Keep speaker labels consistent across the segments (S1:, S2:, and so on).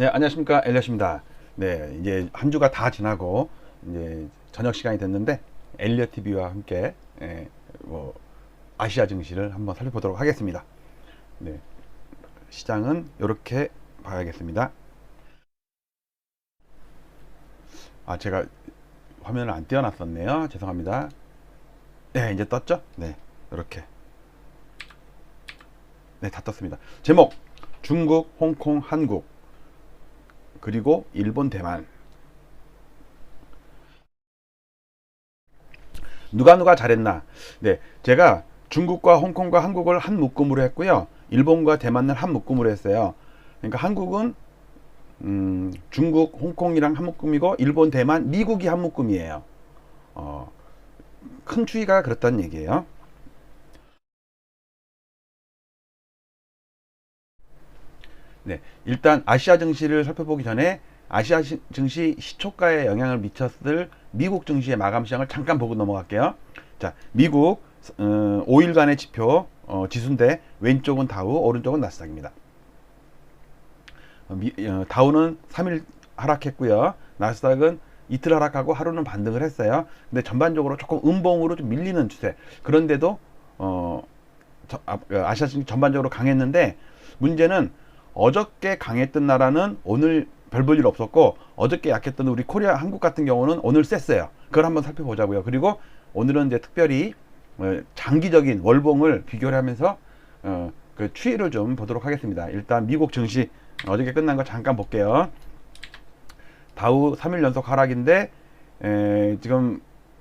S1: 네, 안녕하십니까. 엘리엇입니다. 네, 이제 한 주가 다 지나고, 이제 저녁 시간이 됐는데, 엘리엇 TV와 함께, 예, 뭐, 아시아 증시를 한번 살펴보도록 하겠습니다. 네, 시장은 이렇게 봐야겠습니다. 아, 제가 화면을 안 띄워놨었네요. 죄송합니다. 네, 이제 떴죠? 네, 이렇게. 네, 다 떴습니다. 제목, 중국, 홍콩, 한국. 그리고 일본, 대만. 누가 누가 잘했나? 네, 제가 중국과 홍콩과 한국을 한 묶음으로 했고요. 일본과 대만을 한 묶음으로 했어요. 그러니까 한국은 음, 중국, 홍콩이랑 한 묶음이고 일본, 대만, 미국이 한 묶음이에요. 어, 큰 추이가 그렇다는 얘기예요. 네, 일단 아시아 증시를 살펴보기 전에 아시아 시- 증시 시초가에 영향을 미쳤을 미국 증시의 마감 시장을 잠깐 보고 넘어갈게요. 자, 미국 어, 5일간의 지표 어, 지수인데 왼쪽은 다우, 오른쪽은 나스닥입니다. 어, 미- 어, 다우는 3일 하락했고요. 나스닥은 이틀 하락하고 하루는 반등을 했어요. 근데 전반적으로 조금 음봉으로 좀 밀리는 추세. 그런데도 어, 저- 아, 아시아 증시 전반적으로 강했는데 문제는 어저께 강했던 나라는 오늘 별 볼 일 없었고 어저께 약했던 우리 코리아 한국 같은 경우는 오늘 셌어요. 그걸 한번 살펴보자고요. 그리고 오늘은 이제 특별히 어, 장기적인 월봉을 비교를 하면서 어, 그 추이를 좀 보도록 하겠습니다. 일단 미국 증시 어저께 끝난 거 잠깐 볼게요. 다우 3일 연속 하락인데 에, 지금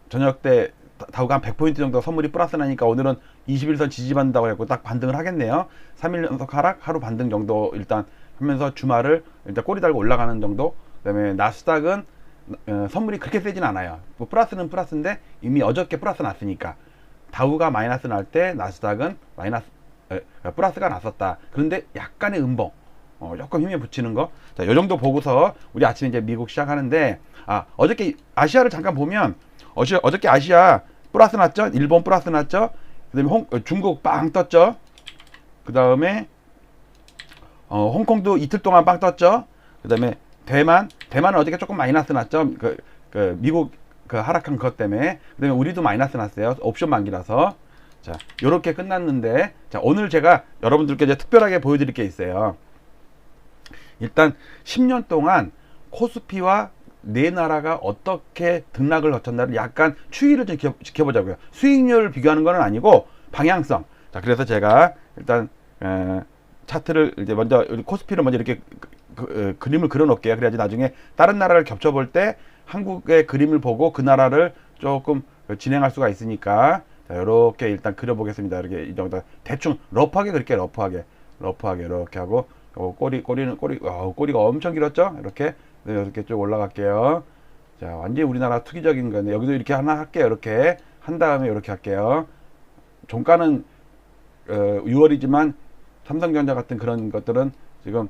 S1: 저녁 때 다- 다우가 한 100포인트 정도 선물이 플러스 나니까 오늘은 21선 지지받는다고 했고 딱 반등을 하겠네요. 3일 연속 하락, 하루 반등 정도 일단 하면서 주말을 일단 꼬리 달고 올라가는 정도. 그다음에 나스닥은 어, 선물이 그렇게 세진 않아요. 뭐 플러스는 플러스인데 이미 어저께 플러스 났으니까 다우가 마이너스 날 때 나스닥은 마이너스 에, 플러스가 났었다. 그런데 약간의 음봉. 어, 조금 힘에 붙이는 거. 자, 요 정도 보고서 우리 아침에 이제 미국 시작하는데, 아, 어저께 아시아를 잠깐 보면, 어제, 어저께 아시아 플러스 났죠? 일본 플러스 났죠? 그 다음에 홍, 어, 중국 빵 떴죠? 그 다음에, 어, 홍콩도 이틀 동안 빵 떴죠? 그 다음에 대만, 대만은 어저께 조금 마이너스 났죠? 그, 그, 미국 그 하락한 것 때문에. 그 다음에 우리도 마이너스 났어요. 옵션 만기라서. 자, 요렇게 끝났는데, 자, 오늘 제가 여러분들께 이제 특별하게 보여드릴 게 있어요. 일단 10년 동안 코스피와 네 나라가 어떻게 등락을 거쳤나를 약간 추이를 좀 지켜, 지켜보자고요. 수익률을 비교하는 건 아니고 방향성. 자, 그래서 제가 일단 에, 차트를 이제 먼저 코스피를 먼저 이렇게 그, 그, 어, 그림을 그려 놓을게요. 그래야지 나중에 다른 나라를 겹쳐 볼 때 한국의 그림을 보고 그 나라를 조금 진행할 수가 있으니까 자, 이렇게 일단 그려보겠습니다. 이렇게 이 정도 대충 러프하게 그릴게요. 러프하게, 러프하게 이렇게 하고 어, 꼬리 꼬리는 꼬리 어, 꼬리가 엄청 길었죠? 이렇게 네, 이렇게 쭉 올라갈게요. 자, 완전히 우리나라 투기적인 건데 여기도 이렇게 하나 할게요. 이렇게 한 다음에 이렇게 할게요. 종가는 어, 6월이지만 삼성전자 같은 그런 것들은 지금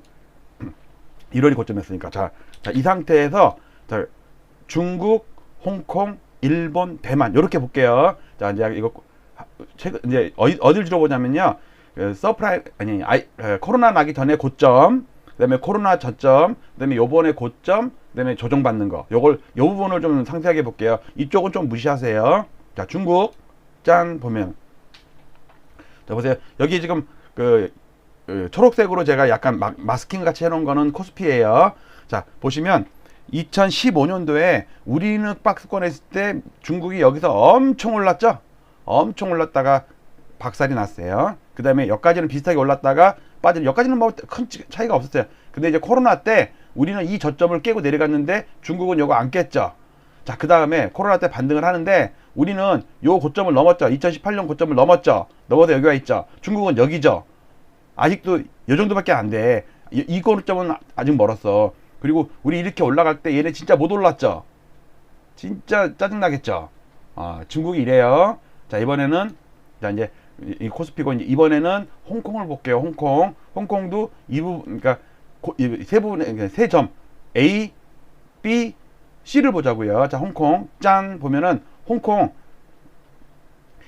S1: 1월이 고점이었으니까 자, 자, 이 상태에서 자, 중국, 홍콩, 일본, 대만 이렇게 볼게요. 자, 이제 이거 최근 이제 어디 어딜 들어보냐면요. 그 서프라이 아니 아이, 에, 코로나 나기 전에 고점, 그다음에 코로나 저점, 그다음에 요번에 고점, 그다음에 조정받는 거. 요걸 요 부분을 좀 상세하게 볼게요. 이쪽은 좀 무시하세요. 자, 중국 짠 보면 자 보세요. 여기 지금 그, 그 초록색으로 제가 약간 마, 마스킹 같이 해 놓은 거는 코스피예요. 자 보시면 2015년도에 우리는 박스권 했을 때 중국이 여기서 엄청 올랐죠. 엄청 올랐다가 박살이 났어요. 그 다음에 여기까지는 비슷하게 올랐다가 빠진 여기까지는 뭐 큰 차이가 없었어요. 근데 이제 코로나 때 우리는 이 저점을 깨고 내려갔는데 중국은 요거 안 깼죠. 자, 그 다음에 코로나 때 반등을 하는데 우리는 요 고점을 넘었죠. 2018년 고점을 넘었죠. 넘어서 여기가 있죠. 중국은 여기죠. 아직도 요 정도밖에 안 돼. 이, 이 고점은 아직 멀었어. 그리고 우리 이렇게 올라갈 때 얘네 진짜 못 올랐죠. 진짜 짜증나겠죠. 아, 중국이 이래요. 자, 이번에는 자, 이제 이, 이 코스피고 이번에는 홍콩을 볼게요. 홍콩. 홍콩도 이 부분 그러니까 고, 이, 세 그러니까 세점 A, B, C를 보자고요. 자, 홍콩 짠 보면은 홍콩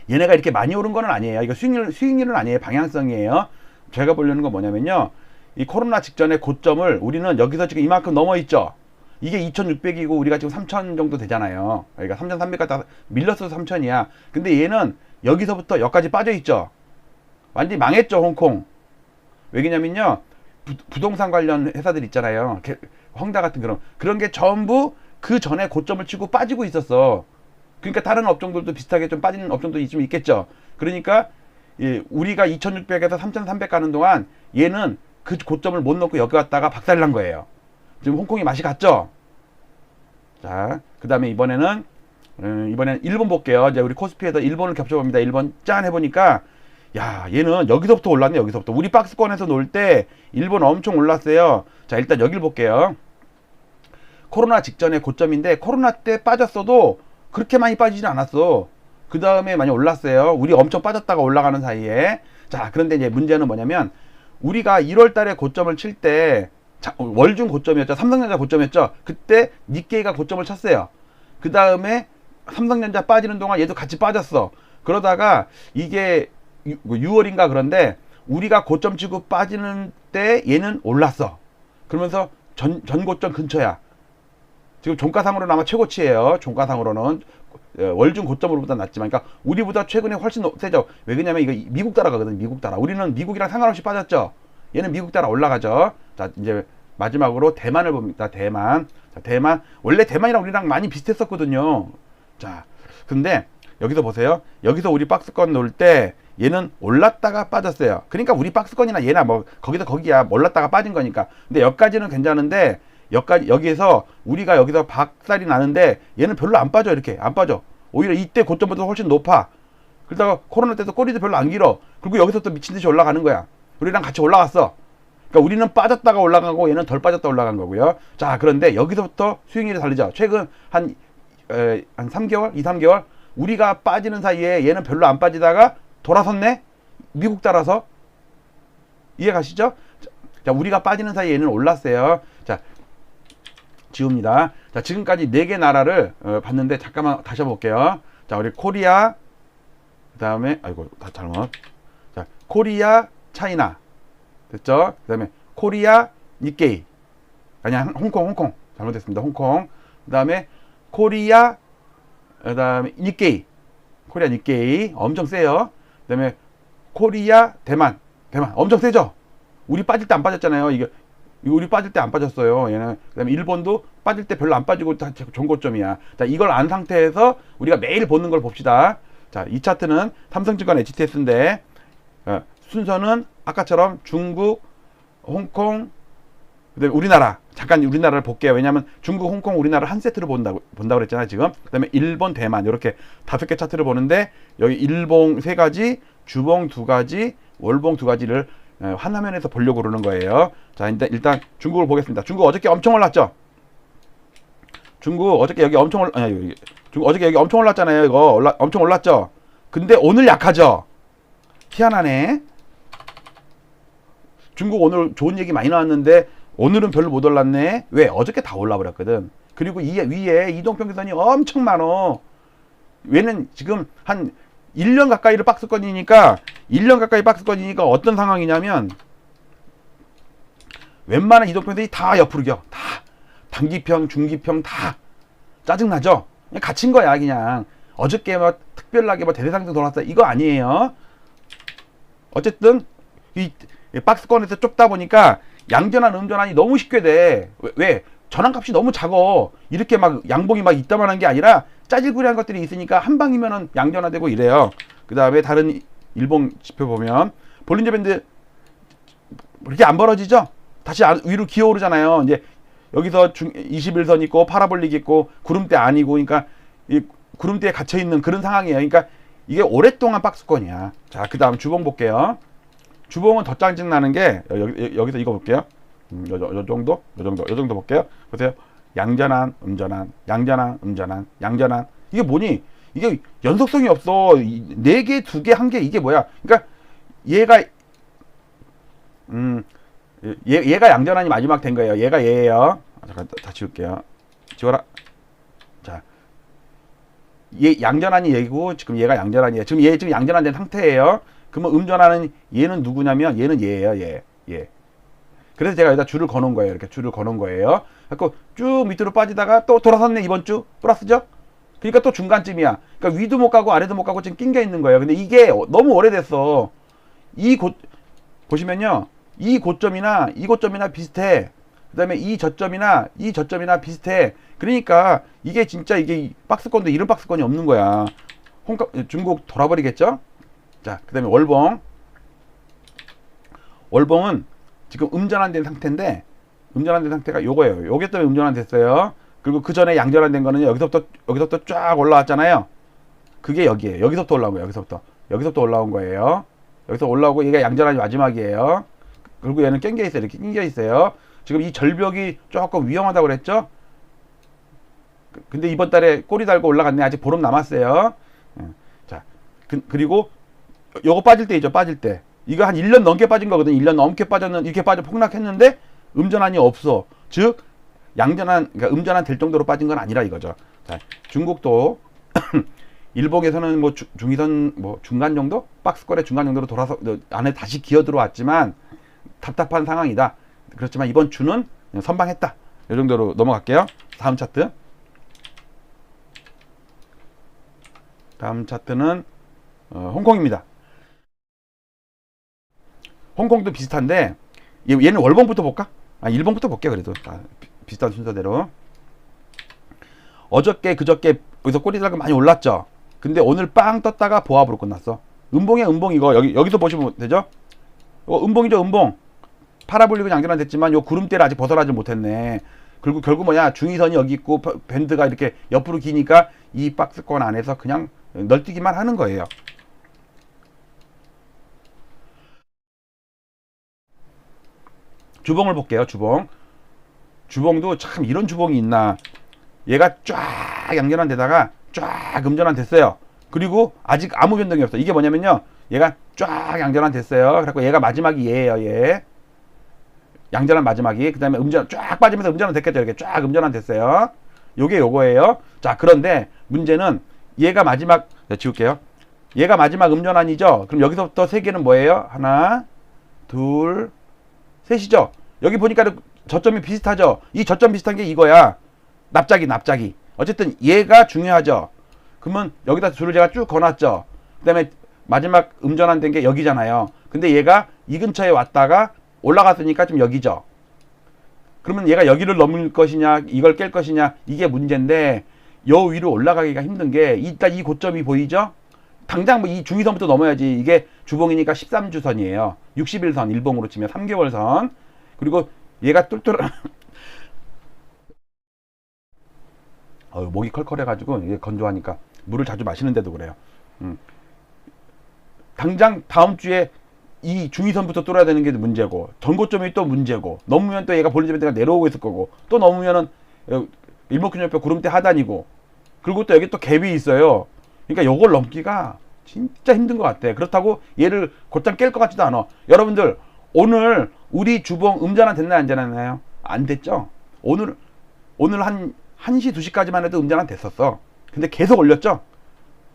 S1: 얘네가 이렇게 많이 오른 건 아니에요. 이거 수익률 수익률은 아니에요. 방향성이에요. 제가 보려는 건 뭐냐면요. 이 코로나 직전의 고점을 우리는 여기서 지금 이만큼 넘어 있죠. 이게 2,600이고 우리가 지금 3,000 정도 되잖아요. 그러니까 3,300까지 밀렸어도 3,000이야. 근데 얘는 여기서부터 여기까지 빠져 있죠. 완전히 망했죠, 홍콩. 왜냐면요. 부, 부동산 관련 회사들 있잖아요. 게- 헝다 같은 그런 그런 게 전부 그 전에 고점을 치고 빠지고 있었어. 그러니까 다른 업종들도 비슷하게 좀 빠지는 업종도 좀 있겠죠. 그러니까 예, 우리가 2,600에서 3,300 가는 동안 얘는 그 고점을 못 넣고 여기 왔다가 박살난 거예요. 지금 홍콩이 맛이 갔죠. 자, 그 다음에 이번에는 음, 이번에는 일본 볼게요. 이제 우리 코스피에서 일본을 겹쳐봅니다. 일본 짠 해보니까 야 얘는 여기서부터 올랐네 여기서부터 우리 박스권에서 놀때 일본 엄청 올랐어요. 자 일단 여길 볼게요. 코로나 직전의 고점인데 코로나 때 빠졌어도 그렇게 많이 빠지진 않았어. 그 다음에 많이 올랐어요. 우리 엄청 빠졌다가 올라가는 사이에. 자, 그런데 이제 문제는 뭐냐면 우리가 1월 달에 고점을 칠 때 월중 고점이었죠. 삼성전자 고점이었죠. 그때 니케이가 고점을 쳤어요. 그 다음에 삼성전자 빠지는 동안 얘도 같이 빠졌어. 그러다가 이게 6월인가 그런데 우리가 고점 치고 빠지는 때 얘는 올랐어. 그러면서 전, 전 고점 근처야. 지금 종가상으로는 아마 최고치예요. 종가상으로는 어, 월중 고점으로보다 낮지만, 그러니까 우리보다 최근에 훨씬 높- 세죠. 왜 그러냐면 이거 미국 따라가거든. 미국 따라. 우리는 미국이랑 상관없이 빠졌죠. 얘는 미국 따라 올라가죠. 자 이제 마지막으로 대만을 봅니다. 대만. 자, 대만 원래 대만이랑 우리랑 많이 비슷했었거든요. 자 근데 여기서 보세요. 여기서 우리 박스권 놓을 때 얘는 올랐다가 빠졌어요. 그러니까 우리 박스권이나 얘나 뭐 거기서 거기야 올랐다가 빠진 거니까. 근데 여기까지는 괜찮은데 여기까지 여기에서 우리가 여기서 박살이 나는데 얘는 별로 안 빠져 이렇게 안 빠져. 오히려 이때 고점보다 훨씬 높아. 그러다가 코로나 때도 꼬리도 별로 안 길어. 그리고 여기서 또 미친 듯이 올라가는 거야. 우리랑 같이 올라갔어. 그러니까 우리는 빠졌다가 올라가고 얘는 덜 빠졌다 올라간 거고요. 자, 그런데 여기서부터 수익률이 다르죠. 최근 한, 에, 한 3개월, 2, 3개월 우리가 빠지는 사이에 얘는 별로 안 빠지다가 돌아섰네? 미국 따라서. 이해 가시죠? 자, 우리가 빠지는 사이에 얘는 올랐어요. 자, 지웁니다. 자, 지금까지 네 개 나라를 어, 봤는데 잠깐만 다시 해볼게요. 자, 우리 코리아, 그 다음에, 아이고, 다 잘못. 자, 코리아, 차이나. 됐죠? 그 다음에 코리아, 니케이. 아니, 야 홍콩, 홍콩. 잘못했습니다. 홍콩. 그 다음에 코리아, 그 다음에 니케이. 코리아, 니케이. 엄청 세요. 그 다음에 코리아, 대만. 대만. 엄청 세죠? 우리 빠질 때 안 빠졌잖아요. 이게 우리 빠질 때 안 빠졌어요. 얘는 그다음에 일본도 빠질 때 별로 안 빠지고 다 종고점이야. 자, 이걸 안 상태에서 우리가 매일 보는 걸 봅시다. 자, 이 차트는 삼성증권 HTS인데 어, 순서는 아까처럼 중국, 홍콩, 그다음에 우리나라 잠깐 우리나라를 볼게요. 왜냐하면 중국, 홍콩, 우리나라 한 세트로 본다고 본다고 그랬잖아요. 지금 그다음에 일본, 대만 이렇게 다섯 개 차트를 보는데 여기 일봉 세 가지, 주봉 두 가지, 월봉 두 가지를 어, 한 화면에서 보려고 그러는 거예요. 자, 일단, 일단 중국을 보겠습니다. 중국 어저께 엄청 올랐죠? 중국 어저께 여기 엄청 올, 아니, 중국 어저께 여기 엄청 올랐잖아요. 이거 올라, 엄청 올랐죠? 근데 오늘 약하죠? 희한하네. 중국 오늘 좋은 얘기 많이 나왔는데 오늘은 별로 못 올랐네. 왜? 어저께 다 올라버렸거든. 그리고 이 위에 이동평균선이 엄청 많어. 얘는 지금 한 1년 가까이를 박스권이니까 1년 가까이 박스권이니까 어떤 상황이냐면 웬만한 이동평들이 다 옆으로 겨. 다 단기평, 중기평 다 짜증나죠? 그냥 갇힌 거야 그냥. 어저께 뭐 특별하게 뭐 대대상승 돌았어 이거 아니에요. 어쨌든 이, 이 박스권에서 좁다 보니까 양전환, 음전환이 너무 쉽게 돼. 왜? 왜? 전환값이 너무 작어. 이렇게 막 양봉이 막 있다만한 게 아니라 짜질구리한 것들이 있으니까 한 방이면은 양전화되고 이래요. 그 다음에 다른 일봉 지표 보면 볼린저 밴드 이렇게 안 벌어지죠? 다시 안- 위로 기어오르잖아요. 이제 여기서 중 21선 있고 파라볼릭 있고 구름대 아니고 그러니까 이 구름대에 갇혀 있는 그런 상황이에요. 그러니까 이게 오랫동안 박스권이야. 자, 그 다음 주봉 볼게요. 주봉은 더 짜증 나는 게 여기 여기서 이거 볼게요. 음, 요, 요, 요 정도, 요 정도, 요 정도 볼게요. 보세요. 양전환, 음전환, 양전환, 음전환, 양전환. 이게 뭐니? 이게 연속성이 없어. 네 개, 두 개, 한 개 이게 뭐야? 그러니까 얘가 음 얘, 얘가 양전환이 마지막 된 거예요. 얘가 얘예요. 아, 잠깐 다, 다 지울게요. 지워라. 자, 얘 양전환이 얘고 지금 얘가 양전환이에요. 지금 얘 지금 양전환된 상태예요. 그러면 음전환은 얘는 누구냐면 얘는 얘예요. 얘, 얘. 그래서 제가 여기다 줄을 거놓은 거예요. 이렇게 줄을 거놓은 거예요. 그래서 쭉 밑으로 빠지다가 또 돌아섰네 이번 주 플러스죠? 그러니까 또 중간쯤이야. 그러니까 위도 못 가고 아래도 못 가고 지금 낑겨 있는 거예요. 근데 이게 너무 오래됐어. 이곳 보시면요. 이 고점이나 이 고점이나 비슷해. 그다음에 이 저점이나 이 저점이나 비슷해. 그러니까 이게 진짜 이게 박스권도 이런 박스권이 없는 거야. 홍가, 중국 돌아버리겠죠? 자, 그 다음에 월봉. 월봉은 지금 음전환된 상태인데 음전환된 상태가 요거예요. 요게 때문에 음전환됐어요. 그리고 그 전에 양전환된 거는 여기서부터 여기서부터 쫙 올라왔잖아요. 그게 여기에요. 여기서부터 올라온 거예요. 여기서부터 여기서부터 올라온 거예요. 여기서 올라오고 얘가 양전환이 마지막이에요. 그리고 얘는 낑겨 있어요. 이렇게 낑겨 있어요. 지금 이 절벽이 조금 위험하다고 그랬죠? 그- 근데 이번 달에 꼬리 달고 올라갔네. 아직 보름 남았어요. 예. 자, 그, 그리고 요거 빠질 때 있죠. 빠질 때. 이거 한 1년 넘게 빠진 거거든. 1년 넘게 빠졌는 이렇게 빠져 폭락했는데 음전환이 없어. 즉 양전환 그러니까 음전환 될 정도로 빠진 건 아니라 이거죠. 자, 중국도 일봉에서는 뭐 주- 중위선 뭐 중간 정도 박스권의 중간 정도로 돌아서 어, 안에 다시 기어 들어왔지만 답답한 상황이다. 그렇지만 이번 주는 선방했다. 이 정도로 넘어갈게요. 다음 차트. 다음 차트는 어, 홍콩입니다. 홍콩도 비슷한데 얘- 얘는 월봉부터 볼까? 아 일봉부터 볼게 그래도 아, 비, 비슷한 순서대로 어저께 그저께 여기서 꼬리 달고 많이 올랐죠. 근데 오늘 빵 떴다가 보합으로 끝났어. 음봉이야 음봉 이거 여기 여기서 보시면 되죠? 어, 음봉이죠 음봉. 파라볼리고 양전환 됐지만 요 구름대를 아직 벗어나지 못했네. 그리고 결국 뭐냐 중위선이 여기 있고 버- 밴드가 이렇게 옆으로 기니까 이 박스권 안에서 그냥 널뛰기만 하는 거예요. 주봉을 볼게요. 주봉. 주봉도 참 이런 주봉이 있나. 얘가 쫙 양전환 되다가 쫙 음전환 됐어요. 그리고 아직 아무 변동이 없어. 이게 뭐냐면요. 얘가 쫙 양전환 됐어요. 그래갖고 얘가 마지막이 얘예요. 얘. 양전환 마지막이. 그 다음에 음전 쫙 빠지면서 음전환 됐겠죠. 이렇게 쫙 음전환 됐어요. 요게 요거예요. 자, 그런데 문제는 얘가 마지막, 자, 지울게요. 얘가 마지막 음전환이죠. 그럼 여기서부터 세 개는 뭐예요? 하나, 둘, 셋이죠. 여기 보니까 저점이 비슷하죠. 이 저점 비슷한 게 이거야. 납작이, 납작이. 어쨌든 얘가 중요하죠. 그러면 여기다 줄을 제가 쭉 거놨죠. 그 다음에 마지막 음전환 된 게 여기잖아요. 근데 얘가 이 근처에 왔다가 올라갔으니까 좀 여기죠. 그러면 얘가 여기를 넘을 것이냐, 이걸 깰 것이냐, 이게 문제인데, 요 위로 올라가기가 힘든 게, 일단 이 고점이 보이죠? 당장 뭐이 중위선부터 넘어야지. 이게 주봉이니까 13주선이에요. 60일선, 일봉으로 치면 3개월선. 그리고 얘가 똘똘, 어, 목이 컬컬해가지고 이게 건조하니까 물을 자주 마시는데도 그래요. 음. 당장 다음 주에 이 중위선부터 뚫어야 되는 게 문제고 전고점이 또 문제고 넘으면 또 얘가 볼리지멘트가 내려오고 있을 거고 또 넘으면은 어, 일목균열표 구름대 하단이고 그리고 또 여기 또 갭이 있어요. 그러니까 요걸 넘기가 진짜 힘든 것 같아. 그렇다고 얘를 곧장 깰 것 같지도 않아. 여러분들 오늘 우리 주봉 음전환 됐나요 안 되나요? 안 됐죠? 오늘 오늘 한 1시 2시까지만 해도 음전환 됐었어. 근데 계속 올렸죠?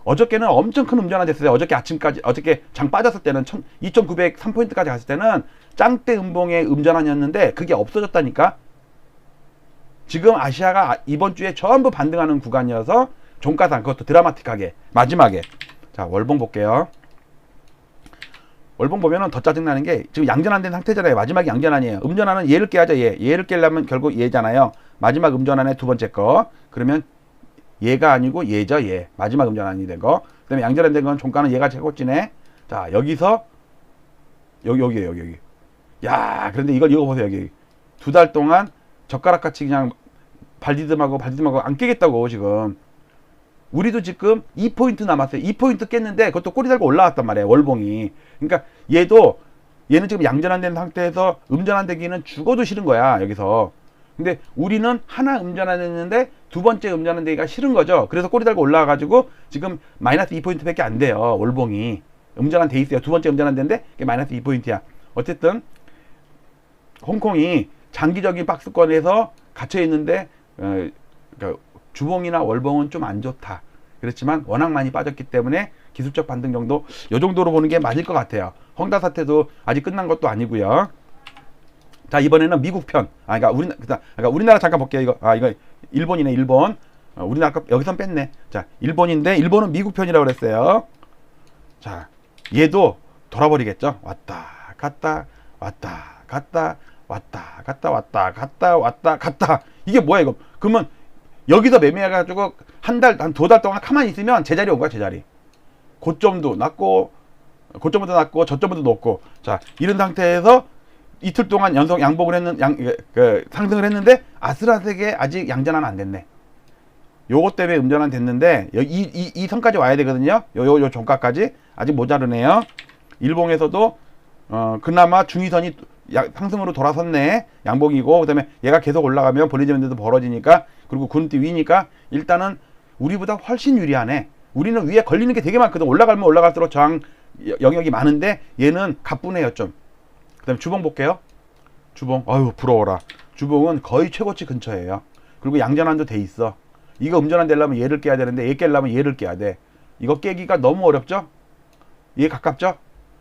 S1: 어저께는 엄청 큰 음전환 됐어요. 어저께 아침까지, 어저께 장 빠졌을 때는 2903포인트까지 갔을 때는 짱대 음봉의 음전환이었는데 그게 없어졌다니까? 지금 아시아가 아- 이번 주에 전부 반등하는 구간이어서 종가상, 그것도 드라마틱하게, 마지막에. 자, 월봉 볼게요. 월봉 보면은 더 짜증나는 게 지금 양전환 된 상태잖아요. 마지막이 양전환이에요. 음전환은 얘를 깨야죠, 얘. 얘를 깨려면 결국 얘잖아요. 마지막 음전환의 두 번째 거. 그러면 얘가 아니고 얘죠, 얘. 마지막 음전환이 된 거. 그 다음에 양전환 된건 종가는 얘가 최고치네. 자, 여기서, 여기, 여기에요, 여기, 여기. 야, 그런데 이걸, 이거 보세요, 여기. 두 달 동안 젓가락 같이 그냥 발디듬하고 발디듬하고 안 깨겠다고, 지금. 우리도 지금 2포인트 남았어요. 2포인트 깼는데 그것도 꼬리 달고 올라왔단 말이에요. 월봉이. 그러니까 얘도 얘는 지금 양전환된 상태에서 음전환되기는 죽어도 싫은 거야. 여기서. 근데 우리는 하나 음전환했는데 두 번째 음전환되기가 싫은 거죠. 그래서 꼬리 달고 올라와 가지고 지금 마이너스 2포인트밖에 안 돼요. 월봉이. 음전환 돼 있어요. 두 번째 음전환된데 이게 마이너스 2포인트야. 어쨌든 홍콩이 장기적인 박스권에서 갇혀 있는데 어, 그러니까 주봉이나 월봉은 좀 안 좋다. 그렇지만 워낙 많이 빠졌기 때문에 기술적 반등 정도 요 정도로 보는 게 맞을 것 같아요. 헝다 사태도 아직 끝난 것도 아니고요. 자 이번에는 미국 편. 아 그러니까 우리 그러니까 우리나라 잠깐 볼게요. 이거 아 이거 일본이네 일본. 어, 우리나라 거 여기선 뺐네. 자 일본인데 일본은 미국 편이라고 그랬어요. 자 얘도 돌아버리겠죠. 왔다 갔다 왔다 갔다 왔다 갔다 왔다 갔다 왔다 갔다 이게 뭐야 이거? 그러면 여기서 매매해가지고 한 달 한 두 달 동안 가만히 있으면 제자리 온 거야 제자리. 고점도 낮고 고점도 낮고 저점도 높고 자 이런 상태에서 이틀 동안 연속 양복을 했는 양 그, 상승을 했는데 아슬아슬하게 아직 양전환 안 됐네. 요것 때문에 음전환 됐는데 이, 이, 이 선까지 와야 되거든요. 요, 요, 요 종가까지 아직 모자르네요. 일봉에서도 어, 그나마 중위선이 야- 상승으로 돌아섰네. 양복이고 그 다음에 얘가 계속 올라가면 볼리지면도 벌어지니까 그리고 군띠 위니까 일단은 우리보다 훨씬 유리하네. 우리는 위에 걸리는 게 되게 많거든. 올라가면 올라갈수록 저항 여- 영역이 많은데 얘는 가뿐해요 좀. 그다음에 주봉 볼게요. 주봉. 아유 부러워라. 주봉은 거의 최고치 근처예요. 그리고 양전환도 돼 있어. 이거 음전환 되려면 얘를 깨야 되는데 얘 깨려면 얘를 깨야 돼. 이거 깨기가 너무 어렵죠? 얘 가깝죠?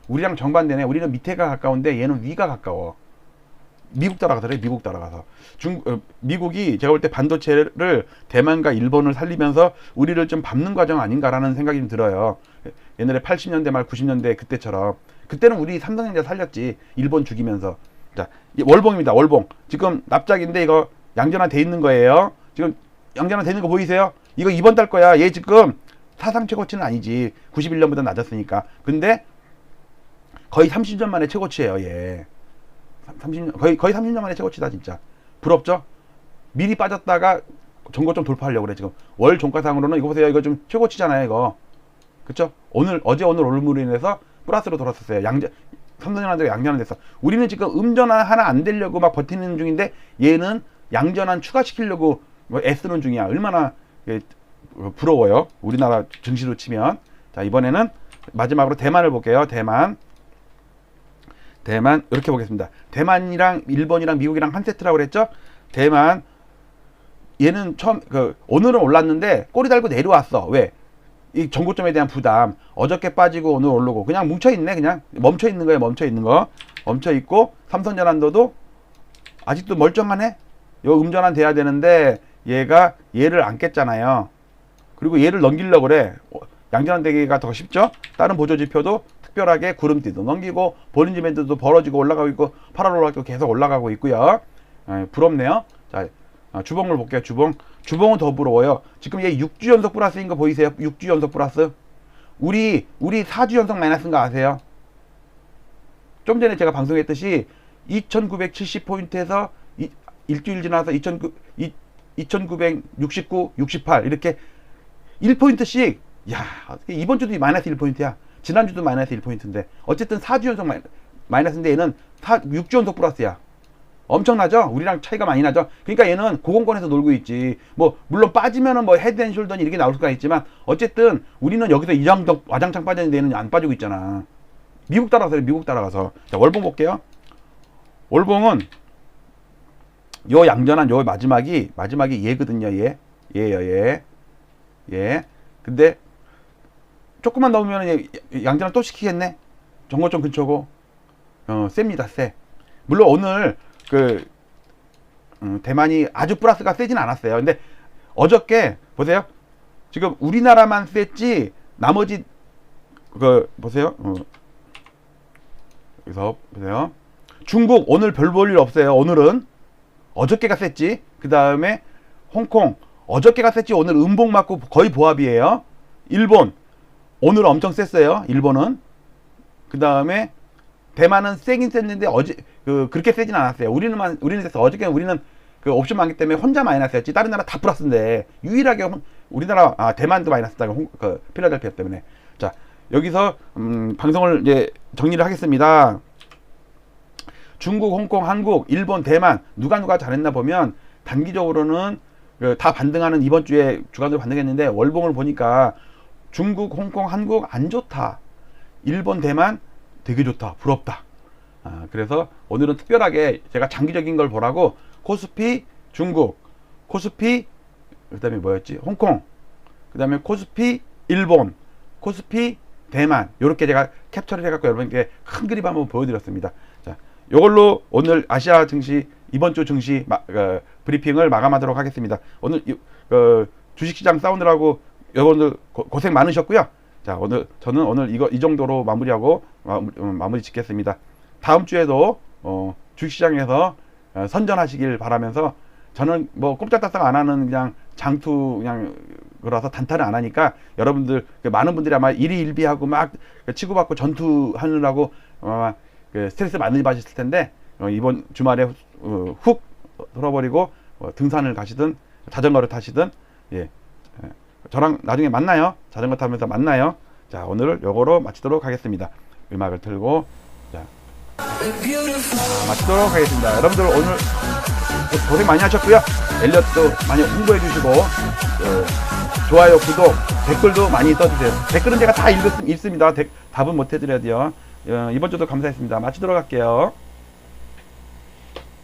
S1: 우리랑 정반대네. 우리는 밑에가 가까운데 얘는 위가 가까워. 미국 따라가더래. 미국 따라가서. 중 어, 미국이 제가 볼 때 반도체를 대만과 일본을 살리면서 우리를 좀 밟는 과정 아닌가라는 생각이 좀 들어요. 옛날에 80년대 말 90년대 그때처럼 그때는 우리 삼성전자 살렸지. 일본 죽이면서. 자, 이 월봉입니다. 월봉. 지금 납작인데 이거 양전환 돼 있는 거예요. 지금 양전환 되는 거 보이세요? 이거 이번 달 거야. 얘 지금 사상 최고치는 아니지. 91년보다 낮았으니까. 근데 거의 30년 만에 최고치예요, 얘. 30년 거의 거의 30년 만에 최고치다 진짜. 부럽죠? 미리 빠졌다가 전고점 돌파하려고 그래 지금. 월 종가상으로는 이거 보세요. 이거 좀 최고치잖아요, 이거. 그쵸? 오늘 어제 오늘 오름으로 인해서 플러스로 돌았었어요. 양전 삼성전환도 양전환 됐어. 우리는 지금 음전환 하나 안 되려고 막 버티는 중인데 얘는 양전환 추가시키려고 뭐 애쓰는 중이야. 얼마나 예, 어, 부러워요. 우리나라 증시로 치면. 자, 이번에는 마지막으로 대만을 볼게요. 대만. 대만 이렇게 보겠습니다. 대만이랑 일본이랑 미국이랑 한 세트라고 그랬죠? 대만 얘는 처음 그 오늘은 올랐는데 꼬리 달고 내려왔어. 왜? 이 전고점에 대한 부담. 어저께 빠지고 오늘 오르고 그냥 뭉쳐 있네. 그냥 멈춰 있는 거예요. 멈춰 있는 거. 멈춰 있고 삼성전환도도 아직도 멀쩡하네. 요 음전환 돼야 되는데 얘가 얘를 안 깼잖아요. 그리고 얘를 넘기려고 그래. 어, 양전환 되기가 더 쉽죠? 다른 보조 지표도 특별하게 구름띠도 넘기고 볼린지 밴드도 벌어지고 올라가고 있고 8월 올라가고 계속 올라가고 있고요. 에, 부럽네요. 자, 아, 주봉을 볼게요. 주봉. 주봉은 더 부러워요. 지금 얘 6주 연속 플러스인 거 보이세요? 6주 연속 플러스. 우리 우리 4주 연속 마이너스인 거 아세요? 좀 전에 제가 방송했듯이 2970포인트에서 이, 일주일 지나서 29, 이, 2969, 68 이렇게 1포인트씩 야 이번 주도 마이너스 1포인트야 지난주도 마이너스 1포인트인데 어쨌든 4주 연속 마이, 마이 너스인데 얘는 4, 6주 연속 플러스야. 엄청나죠? 우리랑 차이가 많이 나죠? 그러니까 얘는 고공권에서 놀고 있지. 뭐 물론 빠지면은 뭐 헤드 앤 숄더니 이렇게 나올 수가 있지만 어쨌든 우리는 여기서 이 정도 와장창 빠졌는데 얘는 안 빠지고 있잖아. 미국 따라가서 그래, 미국 따라가서. 자 월봉 볼게요. 월봉은 요 양전한 요 마지막이 마지막이 얘거든요 얘. 얘요 얘. 예. 근데 조금만 넘으면 얘 양전환 또 시키겠네. 정거점 근처고. 어, 셉니다, 세. 물론 오늘 그 음, 대만이 아주 플러스가 세진 않았어요. 근데 어저께 보세요. 지금 우리나라만 셌지 나머지 그 보세요. 어. 여기서 보세요. 중국 오늘 별 볼 일 없어요. 오늘은 어저께가 셌지. 그 다음에 홍콩 어저께가 셌지 오늘 음봉 맞고 거의 보합이에요. 일본 오늘 엄청 셌어요. 일본은 그 다음에 대만은 세긴 셌는데 어제 그 그렇게 세진 않았어요. 우리는만 우리는 셌어. 어저께 우리는 그 옵션 많기 때문에 혼자 마이너스였지. 다른 나라 다 플러스인데 유일하게 혼- 우리나라 아 대만도 마이너스다. 홍- 그 필라델피아 때문에 자 여기서 음, 방송을 이제 정리를 하겠습니다. 중국, 홍콩, 한국, 일본, 대만 누가 누가 잘했나 보면 단기적으로는 그 다 반등하는 이번 주에 주간으로 반등했는데 월봉을 보니까 중국, 홍콩, 한국 안 좋다. 일본, 대만 되게 좋다. 부럽다. 아, 그래서 오늘은 특별하게 제가 장기적인 걸 보라고 코스피 중국, 코스피 그다음에 뭐였지? 홍콩. 그다음에 코스피 일본, 코스피 대만. 요렇게 제가 캡처를 해 갖고 여러분께 큰 그림 한번 보여 드렸습니다. 자, 요걸로 오늘 아시아 증시 이번 주 증시 마, 어, 브리핑을 마감하도록 하겠습니다. 오늘 이- 어, 주식시장 사우느라고 여러분들 고, 고생 많으셨고요. 자 오늘 저는 오늘 이거 이 정도로 마무리하고 마무리, 음, 마무리 짓겠습니다. 다음 주에도 어, 주식시장에서 어, 선전하시길 바라면서 저는 뭐 꼼짝달싹 안 하는 그냥 장투 그냥 그래서 단타를 안 하니까 여러분들 그 많은 분들이 아마 일희일비하고 막 치고받고 전투하느라고 아마 그 스트레스 많이 받으실 텐데 어, 이번 주말에 어, 훅 돌아버리고 어, 등산을 가시든 자전거를 타시든 예 예, 저랑 나중에 만나요. 자전거 타면서 만나요. 자 오늘 요거로 마치도록 하겠습니다. 음악을 틀고 자 아, 마치도록 하겠습니다. 여러분들 오늘 고- 고생 많이 하셨고요. 엘리엇도 많이 홍보해 주시고 어, 좋아요 구독 댓글도 많이 써주세요. 댓글은 제가 다 읽, 읽습니다. 데- 답은 못 해드려야 돼요. 어, 이번 주도 감사했습니다. 마치도록 할게요